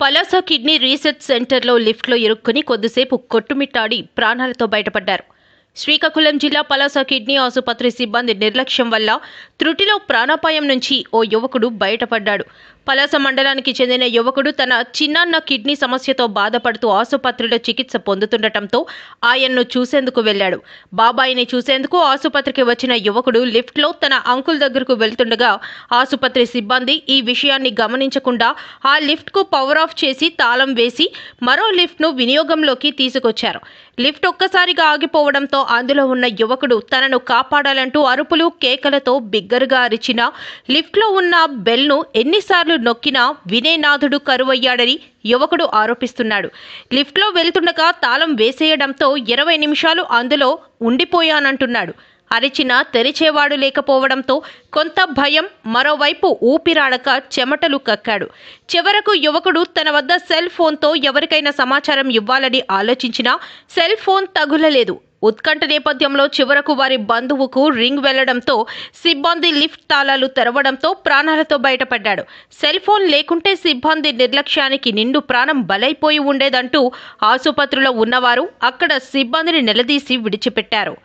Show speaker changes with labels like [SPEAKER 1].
[SPEAKER 1] Palasa kidney research సెంటర్లో లిఫ్ట్లో ఇరుక్కుని కొద్దిసేపు కొట్టుమిట్టాడి ప్రాణాలతో బయటపడ్డారు. శ్రీకాకుళం జిల్లా పలాస కిడ్నీ ఆసుపత్రి సిబ్బంది నిర్లక్ష్యం వల్ల త్రుటిలో ప్రాణాపాయం నుంచి ఓ యువకుడు బయటపడ్డాడు. పలాస మండలానికి చెందిన యువకుడు తన చిన్నాన్న కిడ్నీ సమస్యతో బాధపడుతూ ఆసుపత్రిలో చికిత్స పొందుతుండటంతో ఆయన్ను చూసేందుకు వెళ్ళాడు. బాబాయిని చూసేందుకు ఆసుపత్రికి వచ్చిన యువకుడు లిఫ్ట్లో తన అంకుల్ దగ్గరకు వెళ్తుండగా ఆసుపత్రి సిబ్బంది ఈ విషయాన్ని గమనించకుండా ఆ లిఫ్ట్కు పవర్ ఆఫ్ చేసి తాళం వేసి మరో లిఫ్ట్ను వినియోగంలోకి తీసుకొచ్చారు. లిఫ్ట్ ఒక్కసారిగా ఆగిపోవడంతో అందులో ఉన్న యువకుడు తనను కాపాడాలంటూ అరుపులు కేకలతో బిగ్గరగా అరిచినా లిఫ్ట్లో ఉన్న బెల్ను ఎన్నిసార్లు నొక్కినా వినయనాథుడు కరువయ్యాడని యువకుడు ఆరోపిస్తున్నాడు. లిఫ్ట్లో వెళ్తుండగా తాళం వేసేయడంతో ఇరవై నిమిషాలు అందులో ఉండిపోయానంటున్నాడు. అరిచిన తెరిచేవాడు లేకపోవడంతో కొంత భయం మరోవైపు ఊపిరాడక చెమటలు కక్కాడు. చివరకు యువకుడు తన వద్ద సెల్ ఫోన్తో ఎవరికైనా సమాచారం ఇవ్వాలని ఆలోచించినా సెల్ ఫోన్ తగులలేదు. ఉత్కంఠ నేపథ్యంలో చివరకు వారి బంధువుకు రింగ్ వెళ్ళడంతో సిబ్బంది లిఫ్ట్ తాళాలు తెరవడంతో ప్రాణాలతో బయటపడ్డాడు. సెల్ ఫోన్ లేకుంటే సిబ్బంది నిర్లక్ష్యానికి నిండు ప్రాణం బలైపోయి ఉండేదంటూ ఆసుపత్రిలో ఉన్నవారు అక్కడ సిబ్బందిని నిలదీసి విడిచిపెట్టారు.